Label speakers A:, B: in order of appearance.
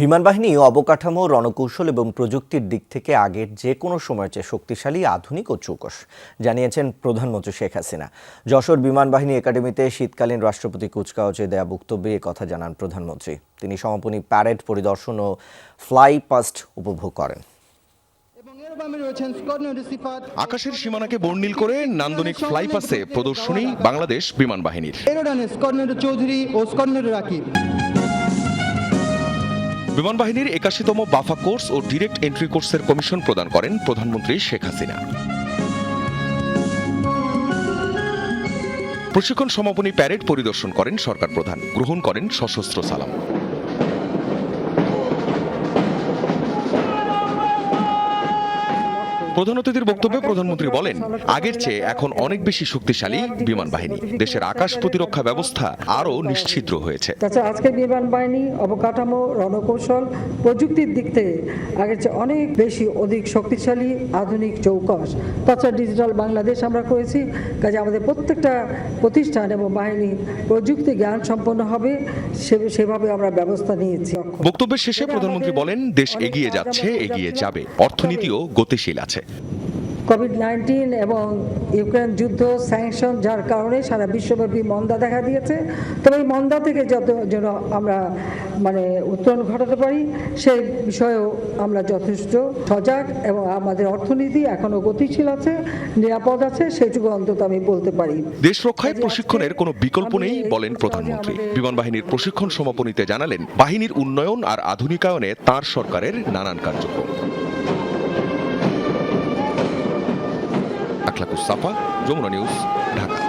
A: বিমান বাহিনী অবকাঠামো রণকৌশল এবং প্রযুক্তির দিক থেকে আগের যে কোনো সময়ের চেয়ে শক্তিশালী আধুনিক ও চৌকস জানিয়েছেন প্রধানমন্ত্রী শেখ হাসিনা। যশোর বিমান বাহিনী একাডেমিতে শীতকালীন রাষ্ট্রপতি কুচকাওয়াজে দেয়া বক্তব্যে কথা জানান প্রধানমন্ত্রী। তিনি সমাপনী প্যারেড পরিদর্শন ও ফ্লাই পাস্ট উপভোগ করেন।
B: আকাশের সীমানাকে বর্ণিল করে নান্দনিক ফ্লাইপাসে প্রদর্শনী বাংলাদেশ বিমান বাহিনীর
C: চৌধুরী ও রাকিব।
B: বিমান বাহিনীর একাশিতম বাফা কোর্স ও ডিরেক্ট এন্ট্রি কোর্সের কমিশন প্রদান করেন প্রধানমন্ত্রী শেখ হাসিনা। প্রশিক্ষণ সমাপনী প্যারেড পরিদর্শন করেন সরকার প্রধান। গ্রহণ করেন সশস্ত্র সালাম। প্রধান অতিথির বক্তব্যে প্রধানমন্ত্রী বলেন আগের চেয়ে এখন অনেক বেশি শক্তিশালী বিমান বাহিনী। দেশের আকাশ প্রতিরক্ষা ব্যবস্থা আরও নিশ্ছিদ্র হয়েছে।
D: তাছাড়া আজকের বিমান বাহিনী অবকাঠামো রণকৌশল প্রযুক্তির দিক থেকে আগের চেয়ে অনেক বেশি অধিক শক্তিশালী আধুনিক চৌকস। তাছাড়া ডিজিটাল বাংলাদেশ আমরা করেছি কাজে আমাদের প্রত্যেকটা প্রতিষ্ঠান এবং বাহিনী প্রযুক্তি জ্ঞান সম্পন্ন হবে সেভাবে আমরা ব্যবস্থা নিয়েছি।
B: বক্তব্যের শেষে প্রধানমন্ত্রী বলেন দেশ এগিয়ে যাচ্ছে এগিয়ে যাবে। অর্থনীতিও গতিশীল আছে।
D: কোভিড নাইন্টিন এবং ইউক্রেন যুদ্ধ স্যাংশন যার কারণে সারা বিশ্বব্যাপী মন্দা দেখা দিয়েছে। তবে এই মন্দা থেকে যত যেন আমরা মানে উত্তরণ ঘটাতে পারি সেই বিষয়েও আমরা যথেষ্ট সজাগ এবং আমাদের অর্থনীতি এখনও গতিশীল আছে নিরাপদ আছে সেটুকু অন্তত আমি বলতে পারি।
B: দেশ রক্ষায় প্রশিক্ষণের কোনো বিকল্প নেই বলেন প্রধানমন্ত্রী। বিমান বাহিনীর প্রশিক্ষণ সমাপনীতে জানালেন বাহিনীর উন্নয়ন আর আধুনিকায়নে তার সরকারের নানান কার্যক্রম। সাফা যমুনা নিউজ ঢাকা।